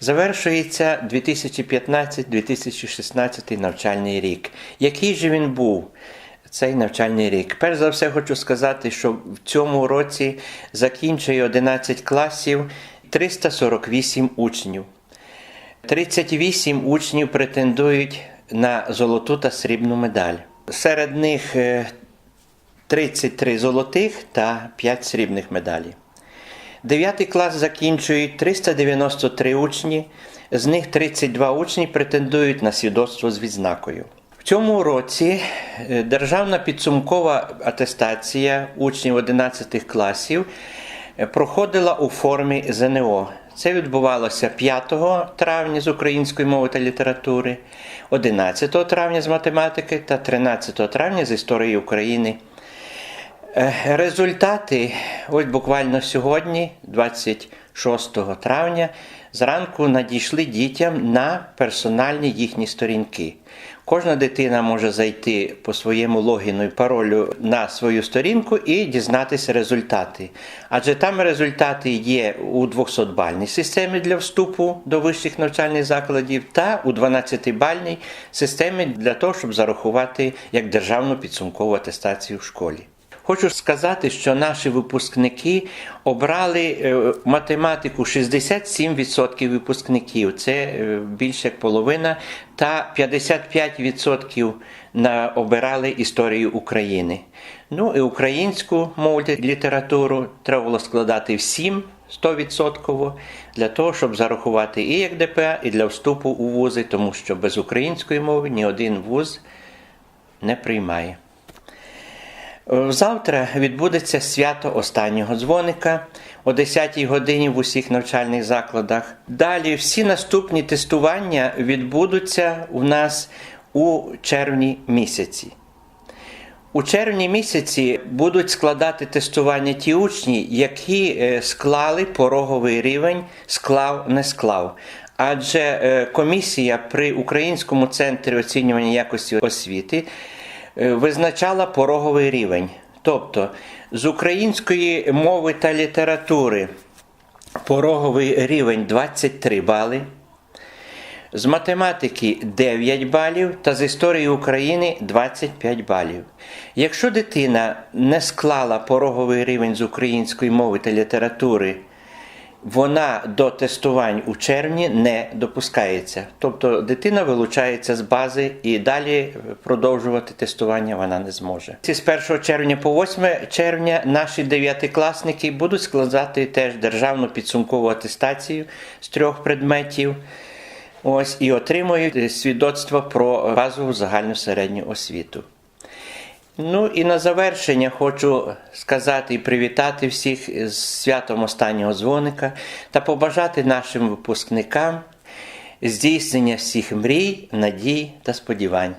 Завершується 2015-2016 навчальний рік. Який же він був? Цей навчальний рік. Перш за все, хочу сказати, що в цьому році закінчує 11 класів 348 учнів. 38 учнів претендують на золоту та срібну медаль. Серед них е, 33 золотих та 5 срібних медалей. Дев'ятий клас закінчують 393 учні, з них 32 учні претендують на свідоцтво з відзнакою. В цьому році е, державна підсумкова атестація учнів 11 класів е, проходила у формі ЗНО. Це відбувалося 5 травня з української мови та літератури, 11 травня з математики та 13 травня з історії України. Е, Результати, ось буквально сьогодні, 26 травня, зранку надійшли дітям на персональні їхні сторінки. Кожна дитина може зайти по своєму логіну і паролю на свою сторінку і дізнатися результати. Адже там результати є у 200-бальній системі для вступу до вищих навчальних закладів та у 12-бальній системі для того, щоб зарахувати як державну підсумкову атестацію в школі. Хочу сказати, що наші випускники обрали е, математику 67% випускників, це е, більше як половина, та 55% на, обирали історію України. Ну і українську мову літературу треба було складати всім 100% для того, щоб зарахувати і як ДПА, і для вступу у вузи, тому що без української мови ні один вуз не приймає. Завтра відбудеться свято останнього дзвоника о 10-й годині в усіх навчальних закладах. Далі всі наступні тестування відбудуться у нас у червні місяці. У червні місяці будуть складати тестування ті учні, які е, склали пороговий рівень склав не склав. Адже е, комісія при Українському центрі оцінювання якості освіти визначала пороговий рівень. Тобто з української мови та літератури пороговий рівень 23 бали, з математики 9 балів та з історії України 25 балів. Якщо дитина не склала пороговий рівень з української мови та літератури, вона до тестувань у червні не допускається. Тобто дитина вилучається з бази і далі продовжувати тестування вона не зможе. З 1 червня по 8 червня наші дев'ятикласники будуть складати теж державну підсумкову атестацію з трьох предметів. Ось і отримують свідоцтво про базову загальну середню освіту. Ну і на завершення хочу сказати і привітати всіх з святом останнього дзвоника та побажати нашим випускникам здійснення всіх мрій, надій та сподівань.